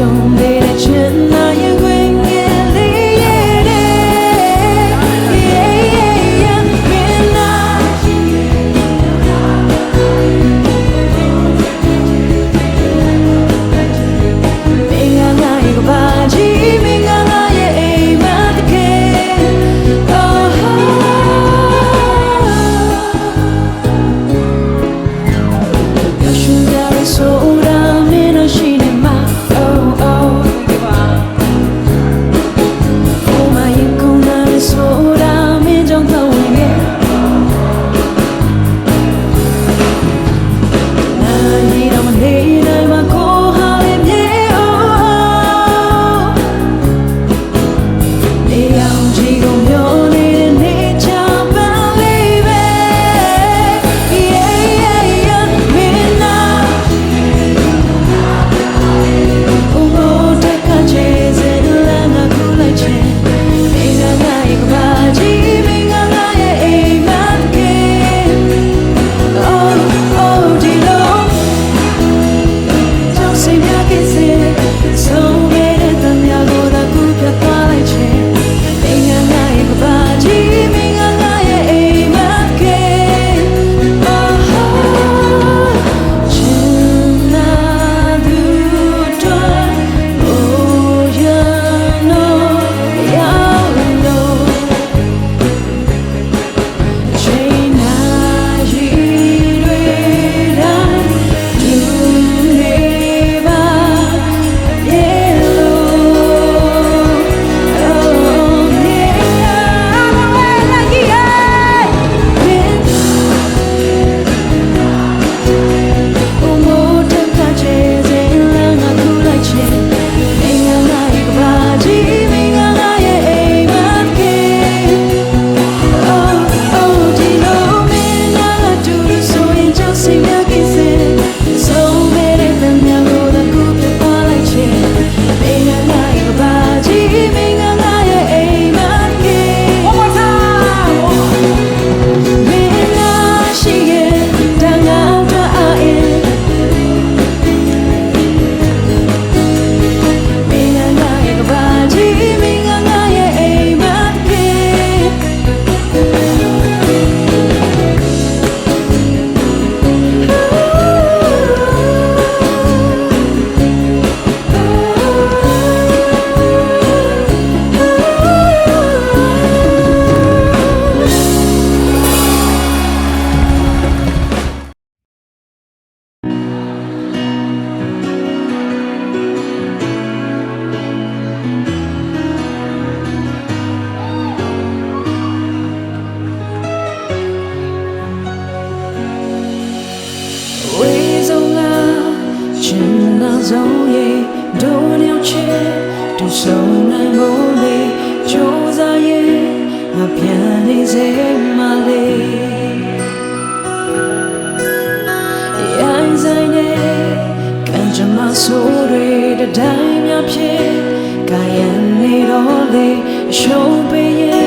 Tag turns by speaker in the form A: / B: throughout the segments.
A: Don't be ဆုံးရဲ့ဒုညောချေသူဆုံးနိုင်ဖို့လေကြိုးစားရဲ့မပြန်နေစေမလေးရိုင်းဆိုင်နေကံကြမ္မာဆိုးတွေတတိုင်းများဖြစ်ကာယံနေတော့လေရှုံးပေးရဲ့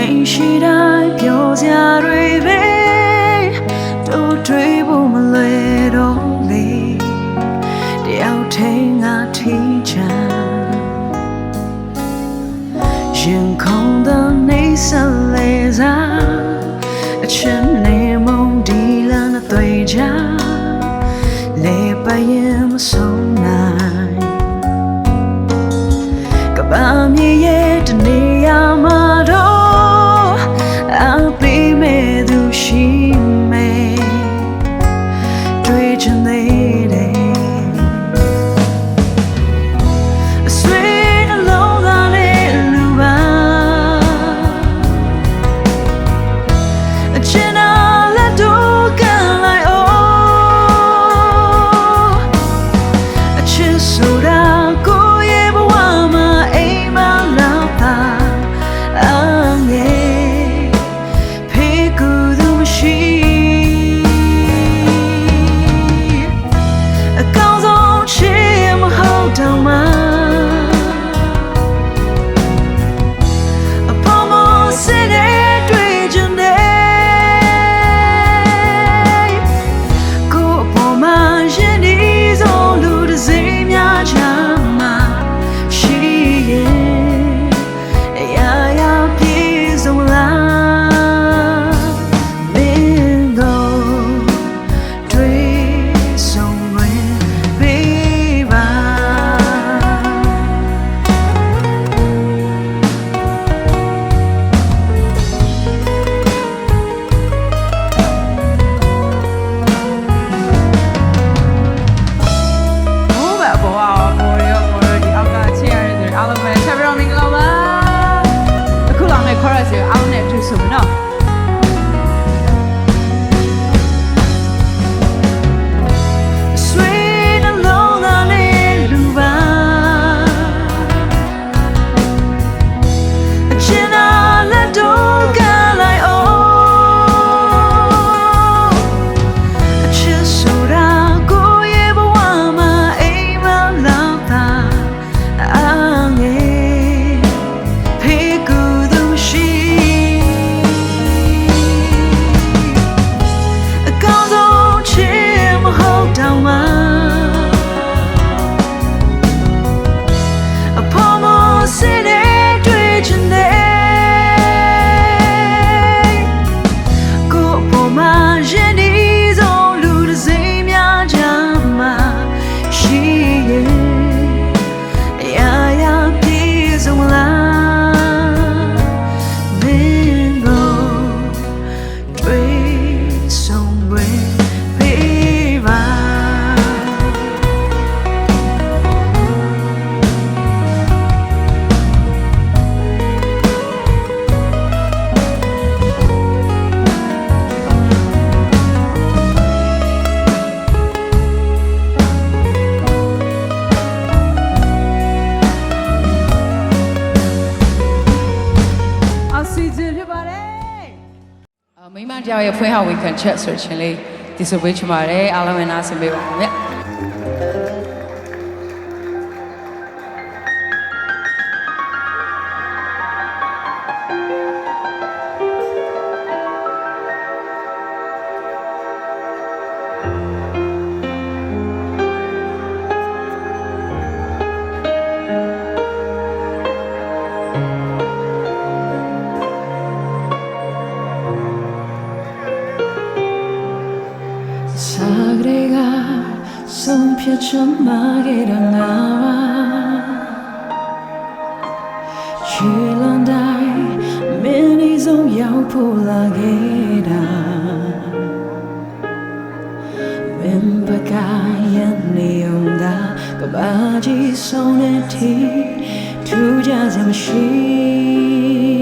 A: ချိန်ရှိတိုင်းပြောစရာတွေပဲတို့တွေးဖို့မလဲတော့လေတယောက်ထိန်ငါထီးချာရင်ခုန်တဲ့နေဆ
B: က်လေ
A: စားအချင်းနေမုန်ဒီလန်သွေးချာလေပယံမဆို
B: name. ဖွ
C: င့်ဟောင်ဝေခံချက်ဆိုရှင်လေးဒီဆိုဝေးချင်ပါတယ်အားလုံးနဲ့နားဆင်ပေးပါဦး
A: ခင်ဗျာ ချမ်းမာခဲ့တာငါပါချီလန်တိုင်းမင်းဒီဆုံးရောက်ဖို့လာခဲ့တာ Remember ကရဲ့နေအောင်သာကဘာကြီးဆုံးတဲ့ ठी ထူးကြစမရှိ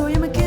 A: ဒါဆို